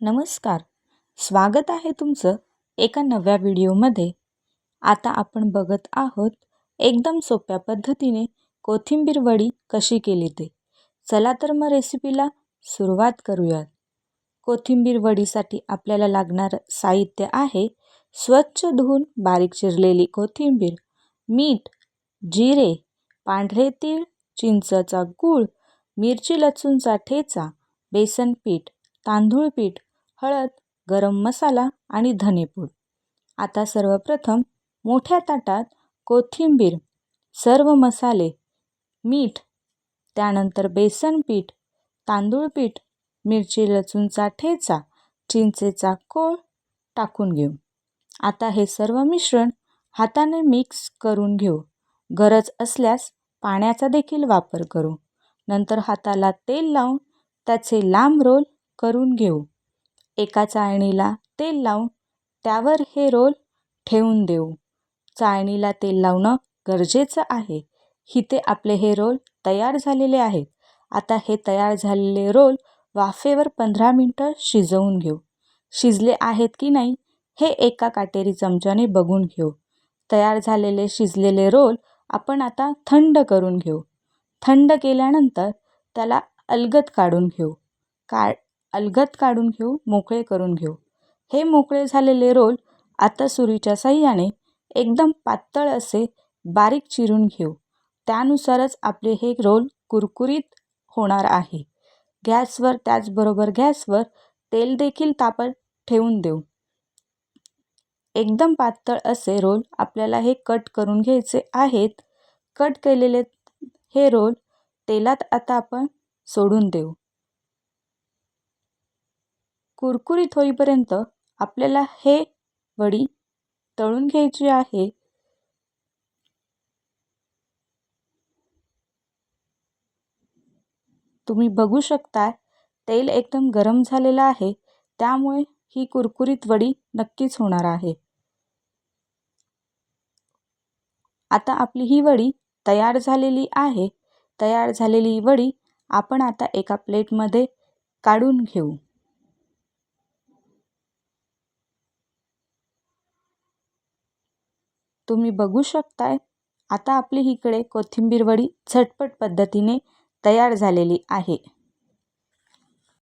नमस्कार. स्वागत आहे तुमचं एका नव्या व्हिडिओमध्ये. आता आपण बघत आहोत एकदम सोप्या पद्धतीने कोथिंबीर वडी कशी केली ते. चला तर मग रेसिपीला सुरुवात करूयात. कोथिंबीर वडीसाठी आपल्याला लागणारं साहित्य आहे स्वच्छ धुवून बारीक चिरलेली कोथिंबीर मीठ जिरे पांढरे तीळ चिंचचा गूळ मिरची लसूणचा ठेचा बेसन पीठ तांदूळ पीठ हळद गरम मसाला आणि धनेपूड. आता सर्वप्रथम मोठ्या ताटात कोथिंबीर सर्व मसाले मीठ त्यानंतर बेसन पीठ तांदूळ पीठ मिरची लसूणचा ठेचा चिंचेचा कोळ टाकून घेऊ. आता हे सर्व मिश्रण हाताने मिक्स करून घेऊ. गरज असल्यास पाण्याचा देखील वापर करू. नंतर हाताला तेल लावून त्याचे लांब रोल करून घेऊ. एका चाळणीला तेल लावून त्यावर हे रोल ठेवून देऊ. चाळणीला तेल लावणं गरजेचं आहे. इथे आपले हे रोल तयार झालेले आहेत. आता हे तयार झालेले रोल वाफेवर पंधरा मिनटं शिजवून घेऊ. शिजले आहेत की नाही हे एका काटेरी चमच्याने बघून घेऊ. तयार झालेले शिजलेले रोल आपण आता थंड करून घेऊ. थंड केल्यानंतर त्याला अलगद काढून घेऊ. का अलगद काढून घेऊ मोकळे करून घेऊ. हे मोकळे झालेले रोल आता सुरीच्या साह्याने एकदम पातळ असे बारीक चिरून घेऊ. त्यानुसारच आपले हे रोल कुरकुरीत होणार आहे. गॅसवर त्याचबरोबर गॅसवर तेल देखील तापत ठेवून देऊ. एकदम पातळ असे रोल आपल्याला हे कट करून घ्यायचे आहेत. कट केलेले हे रोल तेलात आता आपण सोडून देऊ. कुरकुरीत होईपर्यंत आपल्याला हे वडी तळून घ्यायची आहे. तुम्ही बघू शकता तेल एकदम गरम झालेलं आहे त्यामुळे ही कुरकुरीत वडी नक्कीच होणार आहे. आता आपली ही वडी तयार झालेली आहे. तयार झालेली वडी आपण आता एका प्लेटमध्ये काढून घेऊ. तुम्ही बघू शकताय. आता आपली इकडे कोथिंबीर वडी झटपट पद्धतीने तयार झालेली आहे.